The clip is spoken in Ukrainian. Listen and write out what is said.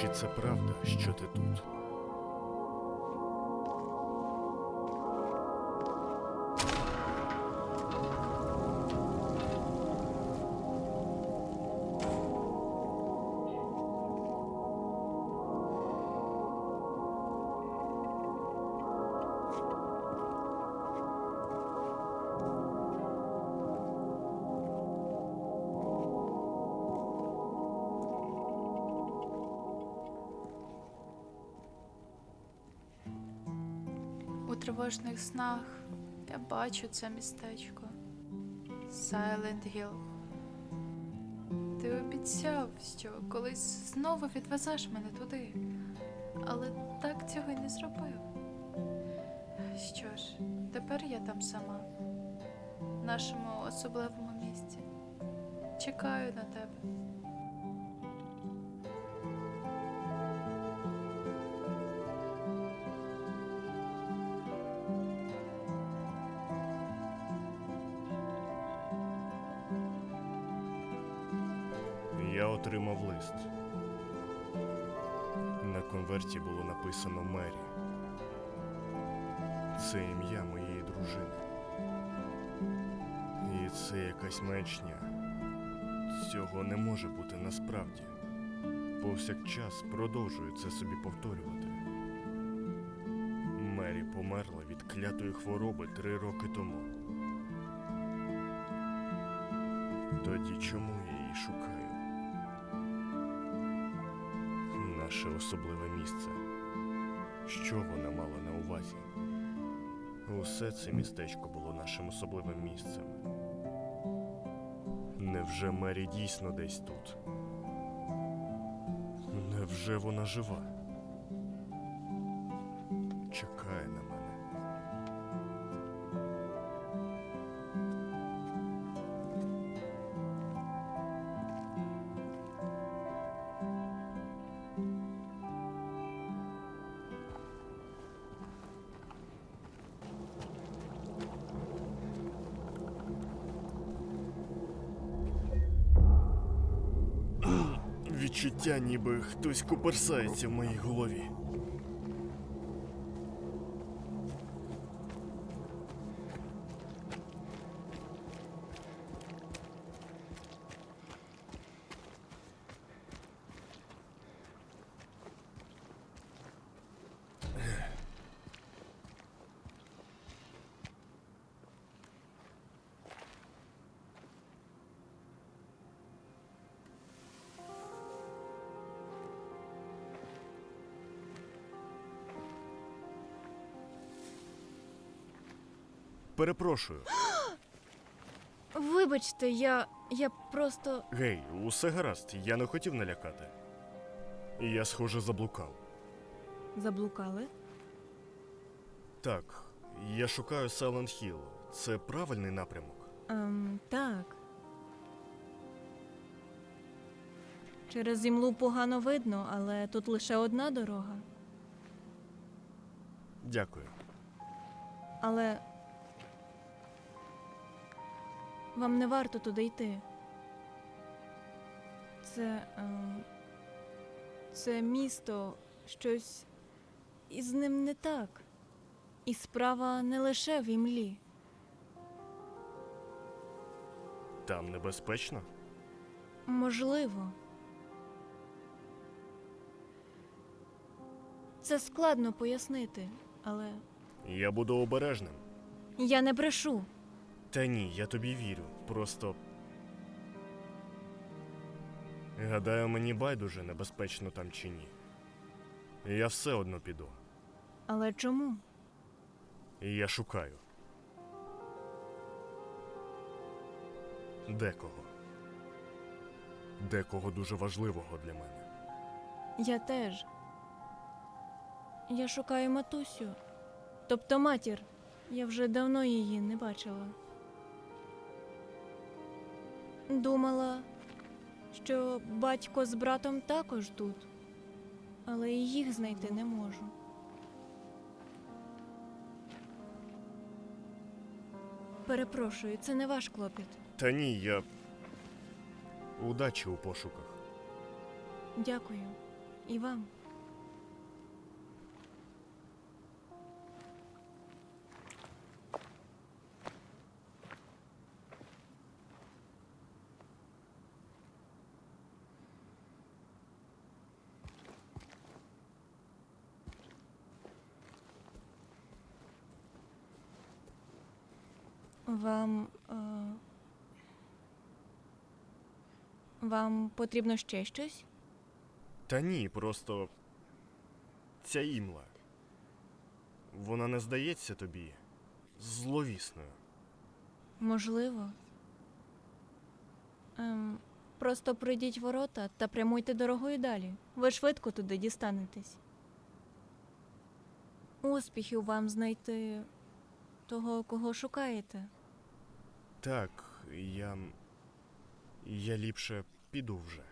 Чи це правда, що ти тут? Тривожних снах я бачу це містечко. Silent Hill. Ти обіцяв, що колись знову відвезеш мене туди, але так цього й не зробив. Що ж, тепер я там сама, в нашому особливому місці. Чекаю на тебе. Я отримав лист. На конверті було написано Мері. Це ім'я моєї дружини. І це якась маячня. Цього не може бути насправді. Повсякчас продовжую це собі повторювати. Мері померла від клятої хвороби три роки тому. Тоді чому я її шукаю? Наше особливе місце. Що вона мала на увазі? Усе це містечко було нашим особливим місцем. Невже Мері дійсно десь тут? Невже вона жива? Чекає Відчуття, ніби хтось куперсається в моїй голові. Перепрошую. Вибачте, я. я просто. Гей, усе гаразд, я не хотів налякати. Я, схоже, заблукав. заблукали. Так, я шукаю Silent Hill. Це правильний напрямок. Ем, так. Через імлу погано видно, але тут лише одна дорога. Дякую. Але. Вам не варто туди йти. Це. Ем, це місто щось із ним не так. І справа не лише в імлі. Там небезпечно? Можливо. Це складно пояснити, але Я буду обережним. я не брешу. Та ні, я тобі вірю. Просто. Гадаю, мені байдуже небезпечно там чи ні. Я все одно піду. Але чому? І я шукаю. Декого. Декого дуже важливого для мене. Я теж. Я шукаю матусю. Тобто матір. Я вже давно її не бачила. Думала, що батько з братом також тут, але і їх знайти не можу. Перепрошую, це не ваш клопіт. Та ні, я. Удачі у пошуках. Дякую. І вам. Вам. Е... Вам потрібно ще щось? Та ні, просто ця імла. Вона не здається тобі зловісною. Можливо. Ем, просто пройдіть ворота та прямуйте дорогою далі. Ви швидко туди дістанетесь. Успіхів вам знайти того, кого шукаєте. Так, я. Я ліпше піду вже.